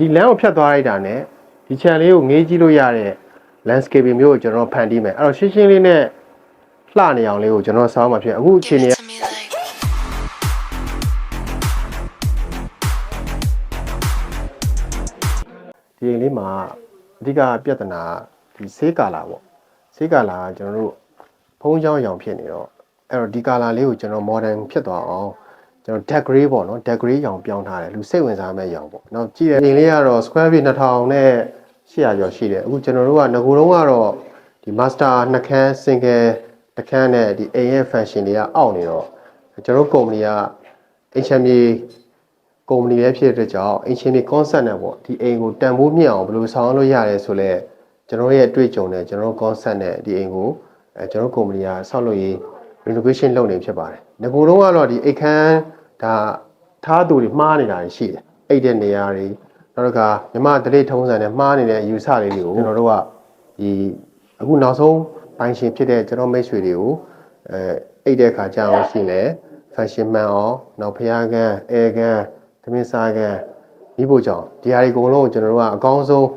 ဒီလမ်းကိုဖြတ်သွားလိုက်တာနဲ့ဒီခြံလေးကိုငေးကြည့်လို့ရတဲ့ landscaping မျိုးကိုကျွန်တော်ဖန်တီးမယ်အဲ့တော့ရှင်းရှင်းလေးနဲ့လှနေအောင်လေးကိုကျွန်တော်ဆောင်းမှာဖြစ်အခုအခြေအနေက to me like ဒီအိမ်လေးမှာအဓိကပြဿနာဒီဆေးကာလာပေါ့ဆေးကာလာကကျွန်တော်တို့ဖုံးချောင်းရောင်ဖြစ်နေတော့အဲ့တော့ဒီကာလာလေးကိုကျွန်တော် modern ဖြစ်သွားအောင် ကျွန်တော် dark gray ပေါ့နော် dark gray ရောင်ပြောင်းထားတယ်လူစိတ်ဝင်စားမဲ့ရောင်ပေါ့နောက်ကြည့်ရအိမ်လေးကတော့ square feet 2000နဲ့800ကျော်ရှိတယ်အခုကျွန်တော်တို့ကငကိုယ်လုံးကတော့ဒီ master နှစ်ခန်း single တစ်ခန်းနဲ့ဒီအိမ်ရဲ့ function တွေကအောက်နေတော့ကျွန်တော်တို့ကုမ္ပဏီက HMA ကုမ္ပဏီပဲဖြစ်တဲ့အတွက်ကြောင့်အင်ရှင်တွေ concept နဲ့ပေါ့ဒီအိမ်ကိုတန်ဖိုးမြင့်အောင်ဘယ်လိုဆောင်ရွက်လို့ရတယ်ဆိုလဲကျွန်တော်ရဲ့အတွေ့အကြုံနဲ့ကျွန်တော်တို့ concept နဲ့ဒီအိမ်ကိုအဲကျွန်တော်ကုမ္ပဏီကဆောက်လုပ်ရေး renovation လုပ်နေဖြစ်ပါတယ်။ ငကိုယ်လုံးကတော့ဒီအိတ်ခမ်းဒါထားသူတွေမှားနေတာရှိတယ်။အိတ်တဲ့နေရာတွေနောက်တစ်ခါမြမဒလိထုံးစံနဲ့မှားနေတဲ့အယူဆလေးတွေကိုကျွန်တော်တို့ကဒီအခုနောက်ဆုံးပိုင်ရှင်ဖြစ်တဲ့ကျွန်တော်မိတ်ဆွေတွေကိုအဲအိတ်တဲ့ခါကြာအောင်ရှိလဲ fashion man အောင်နောက်ဖျားကန်းအဲကန်းသမင်းစားကန်းမိဖို့ကြောင့်ဒီဟာတွေအကုန်လုံးကိုကျွန်တော်တို့ကအကောင်းဆုံး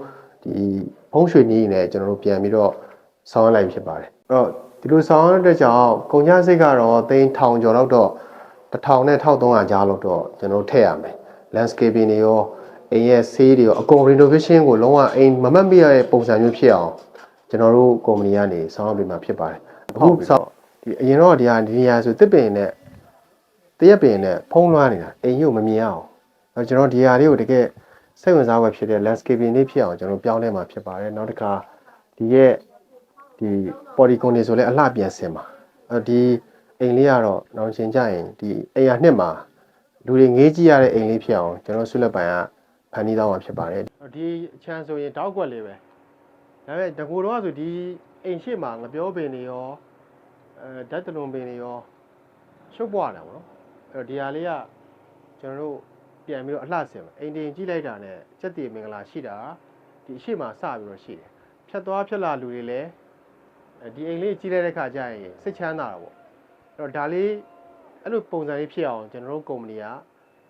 ဒီဖုံးရွှေနည်းနဲ့ကျွန်တော်တို့ပြန်ပြီးတော့ဆောင်းလိုက်ဖြစ်ပါတယ်အဲ့တော့ ဒီလိုဆောင်းရတဲ့ကြောင့်ကုန်ကျစရိတ်ကတော့သိန်းထောင်ကျော်လောက်တော့1000နဲ့1300ကြားလောက်တော့ကျွန်တော်တို့ထည့်ရမယ် landscaping တွေရောအိမ်ရဲ့ဆေးတွေရောအကုန် renovation ကိုလုံးဝအိမ်မမတ်မိရတဲ့ပုံစံမျိုးဖြစ်အောင်ကျွန်တော်တို့ကုမ္ပဏီကနေဆောင်းပေးမှာဖြစ်ပါတယ်အခုဆောင်းဒီအရင်တော့ဒီဟာဒီနေရာဆိုတစ်ပင်နဲ့တရက်ပင်နဲ့ဖုံးလွှမ်းနေတာအိမ်ကြီးကိုမမြင်အောင်အဲကျွန်တော်ဒီဟာလေးကိုတကယ်စိတ်ဝင်စားဖွယ်ဖြစ်တဲ့ landscaping လေးဖြစ်အောင်ကျွန်တော်ပြောင်းလဲမှာဖြစ်ပါတယ်နောက်တစ်ခါဒီရဲ့ ဒီ polygon တွေဆိုလဲအလှပြန်ဆင်ပါအဲဒီအိမ်လေးကတော့နောက်ရှင်ကြရင်ဒီအိမ်ရနှစ်မှာလူတွေငေးကြည့်ရတဲ့အိမ်လေးဖြစ်အောင်ကျွန်တော်ဆွလက်ပိုင်ကဖန်တီးတော့မှာဖြစ်ပါတယ်ဒီအချမ်းဆိုရင်တောက်ကွက်လေးပဲဒါပေမဲ့တကူတော့ဆိုဒီအိမ်ရှိမှာငပြောပင်တွေရောအဲဓာတ်တလွန်ပင်တွေရောရှုပ်ပွားတာပေါ့နော်အဲ့တော့ဒီဟာလေးကကျွန်တော်တို့ပြန်ပြီးတော့အလှဆင်ပါအိမ်တင်ကြည့်လိုက်တာနဲ့စက်တည်မင်္ဂလာရှိတာဒီအရှိမစပြီးတော့ရှိတယ်ဖြတ်သွားဖြတ်လာလူတွေလည်းအဲ ဒီအိမ်လေးကြည့်လိုက်တဲ့ခါကျရင်စိတ်ချမ်းသာတာပေါ့အဲ့တော့ဒါလေးအဲ့လိုပုံစံလေးဖြစ်အောင်ကျွန်တော်တို့ကုမ္ပဏီက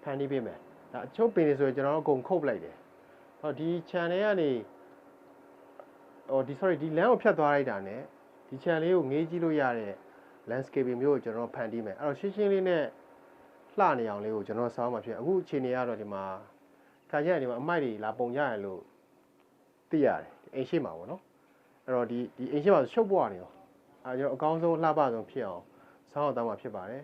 ဖန်တီးပေးမယ်ဒါအချုပ်ပင်တွေဆိုရင်ကျွန်တော်တို့အကုန်ခုတ်ပလိုက်တယ်ဟောဒီ channel ကနေဟောဒီ sorry ဒီ lane ကိုဖြတ်သွားလိုက်တာနဲ့ဒီ channel လေးကိုငေးကြည့်လို့ရတဲ့ landscaping မျိုးကိုကျွန်တော်ဖန်တီးမယ်အဲ့တော့ရှင်းရှင်းလေးနဲ့လှနေအောင်လေးကိုကျွန်တော်ဆောင်းမှာဖြစ်အခုအခြေအနေကတော့ဒီမှာခါကျရင်ဒီမှာအမိုက်တွေလာပုံကြရလို့သိရတယ်အိမ်ရှိမှာပေါ့နော် အဲ့တော့ဒီဒီအိမ်ရှိမှာရှုပ်ပွားနေရောအဲ့တော့ကျွန်တော်အကောင်းဆုံးလှပဆုံးဖြစ်အောင်ဆောင်းအောင်တောင်းမှာဖြစ်ပါတယ်